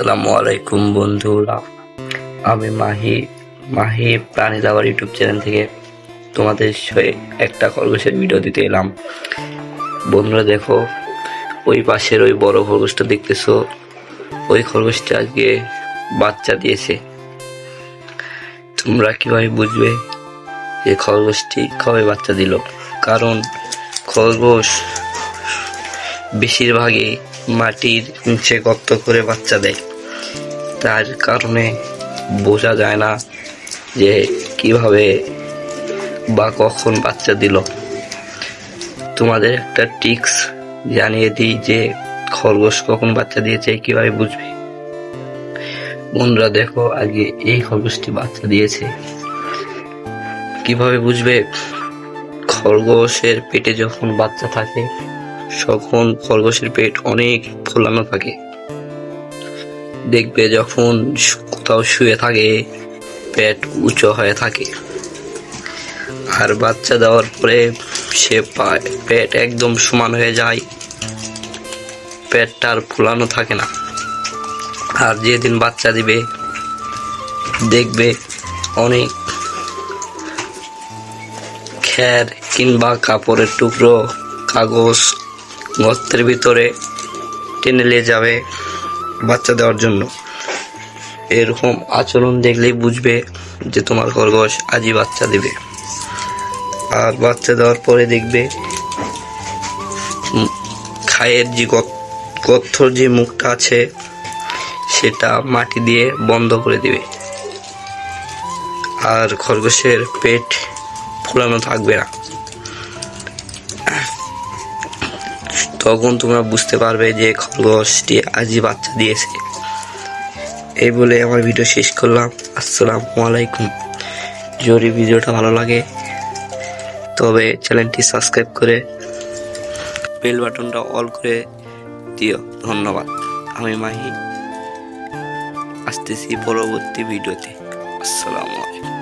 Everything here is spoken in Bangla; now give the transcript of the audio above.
আসসালামু আলাইকুম বন্ধুরা। আমি মাহি মাহি প্রাণী লাভার ইউটিউব চ্যানেল থেকে তোমাদের একটা খরগোশের ভিডিও দিতে এলাম। বন্ধুরা দেখো, ওই পাশের ওই বড় খরগোশটা দেখতেছো? ওই খরগোশটা আজকে বাচ্চা দিয়েছে। তোমরা কীভাবে বুঝবে যে খরগোশটি কবে বাচ্চা দিল? কারণ খরগোশ বেশিরভাগই মাটির নিচে গর্ত করে বাচ্চা দেয়। তার কারণে বোঝা যায় না যে কীভাবে বা কখন বাচ্চা দিল। তোমাদের একটা টিক্স জানিয়ে দিই যে খরগোশ কখন বাচ্চা দিয়েছে, কীভাবে বুঝবে? বন্ধুরা, দেখো, আগে এই খরগোশটি বাচ্চা দিয়েছে। কীভাবে বুঝবে? খরগোশের পেটে যখন বাচ্চা থাকে, তখন খরগোশের পেট অনেক ফোলানো থাকে। দেখবে যখন কোথাও শুয়ে থাকে, পেট উঁচু হয়ে থাকে। আর বাচ্চা দেওয়ার পরে সে পেট একদম সমান হয়ে যায়। পেটটা আর ফোলানো থাকে না। আর যেদিন বাচ্চা দিবে, দেখবে অনেক খ্যার কিংবা কাপড়ের টুকরো, কাগজ, গর্তের ভিতরে টেনে নিয়ে যাবে। বাচ্চা দেওয়ার জন্য। এরকম আচরণ দেখলেই বুঝবে যে তোমার খরগোশ আজই বাচ্চা দেবে। আর বাচ্চা দেওয়ার পরে দেখবে খায়ের যে গর্থর যে মুখটা আছে, সেটা মাটি দিয়ে বন্ধ করে দিবে। আর খরগোশের পেট ফোলানো থাকবে না। তখন তোমরা বুঝতে পারবে যে খরগোশটি আজই বাচ্চা দিয়েছে। এই বলে আমার ভিডিও শেষ করলাম। আসসালামু আলাইকুম। যদি ভিডিওটা ভালো লাগে, তবে চ্যানেলটি সাবস্ক্রাইব করে বেল বাটনটা অল করে দিও। ধন্যবাদ। আমি মাহি। আসতেছি পরবর্তী ভিডিওতে আসসালামু আলাইকুম।